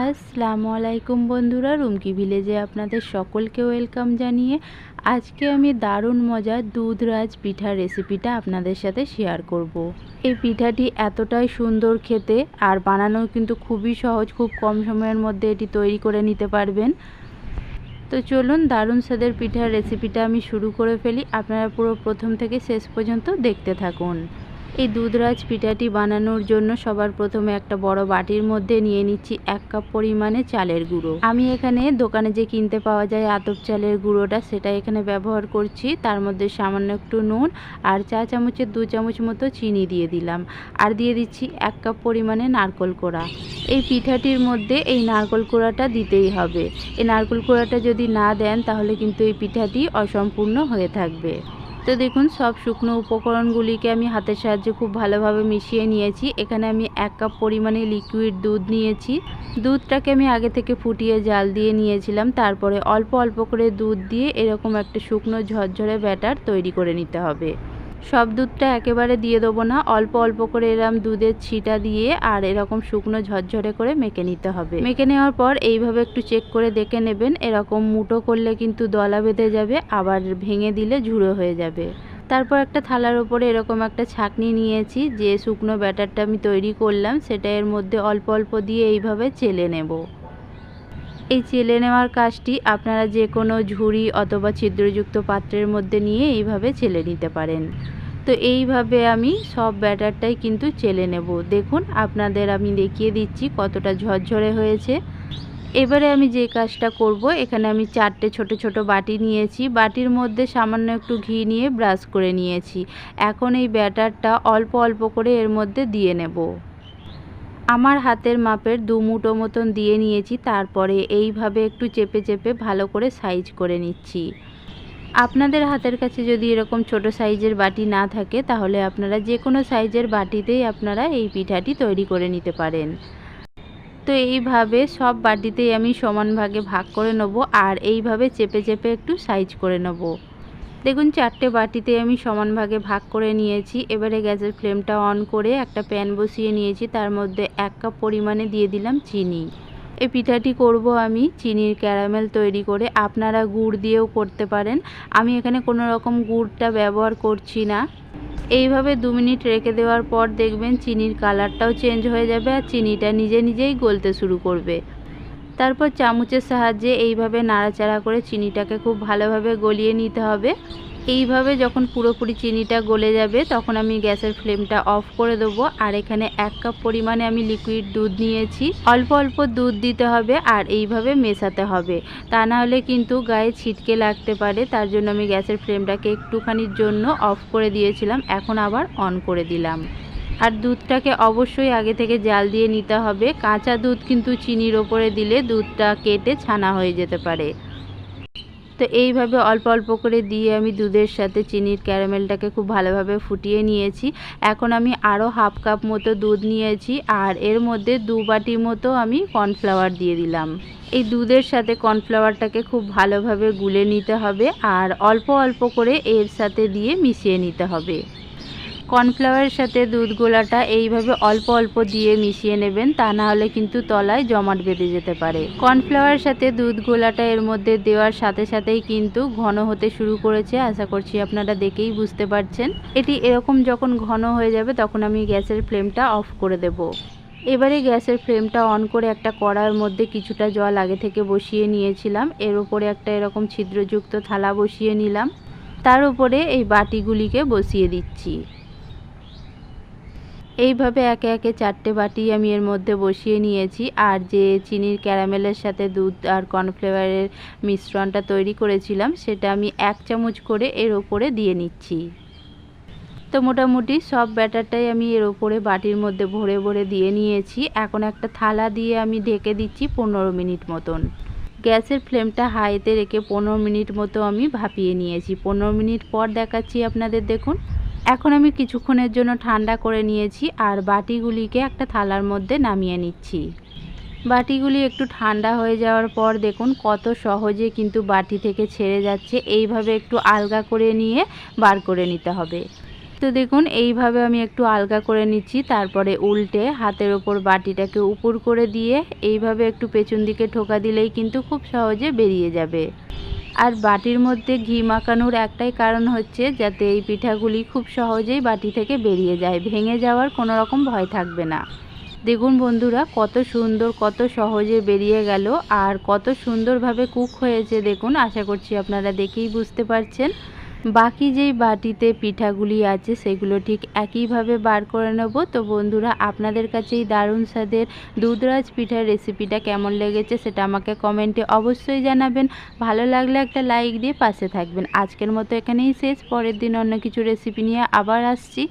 আসসালামু আলাইকুম বন্ধুরা, রুমকি ভিলেজে আপনাদের সকলকে ওয়েলকাম জানিয়ে আজকে আমি দারুণ মজার দুধরাজ পিঠার রেসিপিটা আপনাদের সাথে শেয়ার করব। এই পিঠাটি এতটাই সুন্দর খেতে আর বানানো কিন্তু খুবই সহজ, খুব কম সময়ের মধ্যে এটি তৈরি করে নিতে পারবেন। তো চলুন, দারুণ স্বাদের পিঠার রেসিপিটা আমি শুরু করে ফেলি। আপনারা পুরো প্রথম থেকে শেষ পর্যন্ত দেখতে থাকুন। এই দুধরাজ পিঠাটি বানানোর জন্য সবার প্রথমে একটা বড় বাটির মধ্যে নিয়ে নিচ্ছি এক কাপ পরিমাণে চালের গুঁড়ো। আমি এখানে দোকানে যে কিনতে পাওয়া যায় আতপ চালের গুঁড়োটা সেটা এখানে ব্যবহার করছি। তার মধ্যে সামান্য একটু নুন আর চা চামচের দু চামচ মতো চিনি দিয়ে দিলাম। আর দিয়ে দিচ্ছি এক কাপ পরিমাণে নারকল কোড়া। এই পিঠাটির মধ্যে এই নারকল কোড়াটা দিতেই হবে। এই নারকল কোড়াটা যদি না দেন তাহলে কিন্তু এই পিঠাটি অসম্পূর্ণ হয়ে থাকবে। তো দেখুন, সব শুকনো উপকরণগুলিকে আমি হাতের সাহায্যে খুব ভালোভাবে মিশিয়ে নিয়েছি। এখানে আমি এক কাপ পরিমাণে লিকুইড দুধ নিয়েছি। দুধটাকে আমি আগে থেকে ফুটিয়ে জাল দিয়ে নিয়েছিলাম। তারপরে অল্প অল্প করে দুধ দিয়ে এরকম একটা শুকনো ঝরঝরে ব্যাটার তৈরি করে নিতে হবে। সব দুধটা একেবারে দিয়ে দেবো না। অল্প অল্প করে এরম দুধের ছিটা দিয়ে আর এরকম শুকনো ঝরঝরে করে মেখে নিতে হবে। মেখে নেওয়ার পর এইভাবে একটু চেক করে দেখে নেবেন। এরকম মুটো করলে কিন্তু দলা বেঁধে যাবে, আবার ভেঙে দিলে ঝুড়ো হয়ে যাবে। তারপর একটা থালার ওপরে এরকম একটা ছাকনি নিয়েছি, যে শুকনো ব্যাটারটা আমি তৈরি করলাম, সেটা এর মধ্যে অল্প অল্প দিয়ে এইভাবে চেলে নেব। এই চেলে নেওয়ার কাজটি আপনারা যে কোনো ঝুড়ি অথবা ছিদ্রযুক্ত পাত্রের মধ্যে নিয়ে এইভাবে চেলে নিতে পারেন। তো এইভাবে আমি সব ব্যাটারটাই কিন্তু চেলে নেব। দেখুন, আপনাদের আমি দেখিয়ে দিচ্ছি কতটা ঝরঝরে হয়েছে। এবারে আমি যে কাজটা করব, এখানে আমি চারটে ছোট ছোট বাটি নিয়েছি। বাটির মধ্যে সামান্য একটু ঘি নিয়ে ব্রাশ করে নিয়েছি। এখন এই ব্যাটারটা অল্প অল্প করে এর মধ্যে দিয়ে নেব। আমার হাতের মাপের দু মুঠো মতন দিয়ে নিয়েছি, তারপরে এইভাবে একটু চেপে চেপে ভালো করে সাইজ করে নিচ্ছি। আপনাদের হাতের কাছে যদি এরকম ছোট সাইজের বাটি না থাকে, তাহলে আপনারা যে কোনো সাইজের বাটিতেই আপনারা এই পিঠাটি তৈরি করে নিতে পারেন। তো এইভাবে সব বাটিতেই আমি সমান ভাগে ভাগ করে নেব, আর এইভাবে চেপে চেপে একটু সাইজ করে নেব। দেখুন, চারটে বাটিতে আমি সমান ভাগে ভাগ করে নিয়েছি। এবারে গ্যাসের ফ্লেমটা অন করে একটা প্যান বসিয়ে নিয়েছি। তার মধ্যে এক কাপ পরিমাণে দিয়ে দিলাম চিনি। এই পিঠাটি করব আমি চিনির ক্যারামেল তৈরি করে। আপনারা গুড় দিয়েও করতে পারেন। আমি এখানে কোনো রকম গুড়টা ব্যবহার করছি না। এইভাবে দু মিনিট রেখে দেওয়ার পর দেখবেন চিনির কালারটাও চেঞ্জ হয়ে যাবে আর চিনিটা নিজে নিজেই গলতে শুরু করবে। তারপর চামচের সাহায্যে এইভাবে নাড়াচাড়া করে চিনিটাকে খুব ভালোভাবে গলিয়ে নিতে হবে। এইভাবে যখন পুরোপুরি চিনিটা গলে যাবে, তখন আমি গ্যাসের ফ্লেমটা অফ করে দেবো। আর এখানে এক কাপ পরিমাণে আমি লিকুইড দুধ নিয়েছি। অল্প অল্প দুধ দিতে হবে আর এইভাবে মেশাতে হবে। তা না হলে কিন্তু গায়ে ছিটকে লাগতে পারে। তার জন্য আমি গ্যাসের ফ্লেমটাকে একটুখানির জন্য অফ করে দিয়েছিলাম। এখন আবার অন করে দিলাম। আর দুধটাকে অবশ্যই আগে থেকে জাল দিয়ে নিতে হবে। কাঁচা দুধ কিন্তু চিনির ওপরে দিলে দুধটা কেটে ছানা হয়ে যেতে পারে। তো এইভাবে অল্প অল্প করে দিয়ে আমি দুধের সাথে চিনির ক্যারামেলটাকে খুব ভালোভাবে ফুটিয়ে নিয়েছি। এখন আমি আরও হাফ কাপ মতো দুধ নিয়েছি আর এর মধ্যে দু বাটি মতো আমি কর্নফ্লাওয়ার দিয়ে দিলাম। এই দুধের সাথে কর্নফ্লাওয়ারটাকে খুব ভালোভাবে গুলে নিতে হবে আর অল্প অল্প করে এর সাথে দিয়ে মিশিয়ে নিতে হবে। কর্নফ্লাওয়ারের সাথে দুধ গোলাটা এইভাবে অল্প অল্প দিয়ে মিশিয়ে নেবেন, তা না হলে কিন্তু তলায় জমাট বেঁধে যেতে পারে। কর্নফ্লাওয়ারের সাথে দুধ গোলাটা এর মধ্যে দেওয়ার সাথে সাথেই কিন্তু ঘন হতে শুরু করেছে, আশা করছি আপনারা দেখেই বুঝতে পারছেন। এটি এরকম যখন ঘন হয়ে যাবে, তখন আমি গ্যাসের ফ্লেমটা অফ করে দেব। এবারে গ্যাসের ফ্লেমটা অন করে একটা কড়ার মধ্যে কিছুটা জল আগে থেকে বসিয়ে নিয়েছিলাম। এর উপরে একটা এরকম ছিদ্রযুক্ত থালা বসিয়ে নিলাম। তার উপরে এই বাটিগুলিকে বসিয়ে দিচ্ছি। এইভাবে একে একে চারটে বাটি আমি এর মধ্যে বসিয়ে নিয়েছি। আর যে চিনির ক্যারামেলের সাথে দুধ আর কর্নফ্লেভারের মিশ্রণটা তৈরি করেছিলাম, সেটা আমি এক চামচ করে এর ওপরে দিয়ে নিচ্ছি। তো মোটামুটি সব ব্যাটারটাই আমি এর ওপরে বাটির মধ্যে ভরে ভরে দিয়ে নিয়েছি। এখন একটা থালা দিয়ে আমি ঢেকে দিচ্ছি পনেরো মিনিট মতন। গ্যাসের ফ্লেমটা হাইতে রেখে পনেরো মিনিট মতো আমি ভাপিয়ে নিয়েছি। পনেরো মিনিট পর দেখাচ্ছি আপনাদের, দেখুন। এখন আমি কিছুক্ষণের জন্য ঠান্ডা করে নিয়েছি আর বাটিগুলিকে একটা থালার মধ্যে নামিয়ে নিচ্ছি। বাটিগুলি একটু ঠান্ডা হয়ে যাওয়ার পর দেখুন কত সহজে কিন্তু বাটি থেকে ছেড়ে যাচ্ছে। এইভাবে একটু আলগা করে নিয়ে বার করে নিতে হবে। তো দেখুন এইভাবে আমি একটু আলগা করে নিচ্ছি, তারপরে উল্টে হাতের ওপর বাটিটাকে উপর করে দিয়ে এইভাবে একটু পেছন দিকে ঠোকা দিলেই কিন্তু খুব সহজে বেরিয়ে যাবে। আর বাটির মধ্যে ঘি মাখানোর একটাই কারণ হচ্ছে যাতে এই পিঠাগুলি খুব সহজেই বাটি থেকে বেরিয়ে যায়। ভেঙে যাওয়ার কোনো রকম ভয় থাকবে না। দেখুন বন্ধুরা, কত সুন্দর, কত সহজে বেরিয়ে গেল আর কত সুন্দরভাবে কুক হয়েছে দেখুন, আশা করছি আপনারা দেখেই বুঝতে পারছেন। বাকি যেই বাটিতে পিঠাগুলি আছে, সেগুলো ঠিক একইভাবে বার করে নেব। তো বন্ধুরা, আপনাদের কাছে এই দারুণ স্বাদের দুধরাজ পিঠার রেসিপিটা কেমন লেগেছে, সেটা আমাকে কমেন্টে অবশ্যই জানাবেন। ভালো লাগলে একটা লাইক দিয়ে পাশে থাকবেন। আজকের মতো এখানেই শেষ। পরের দিন অন্য কিছু রেসিপি নিয়ে আবার আসছি।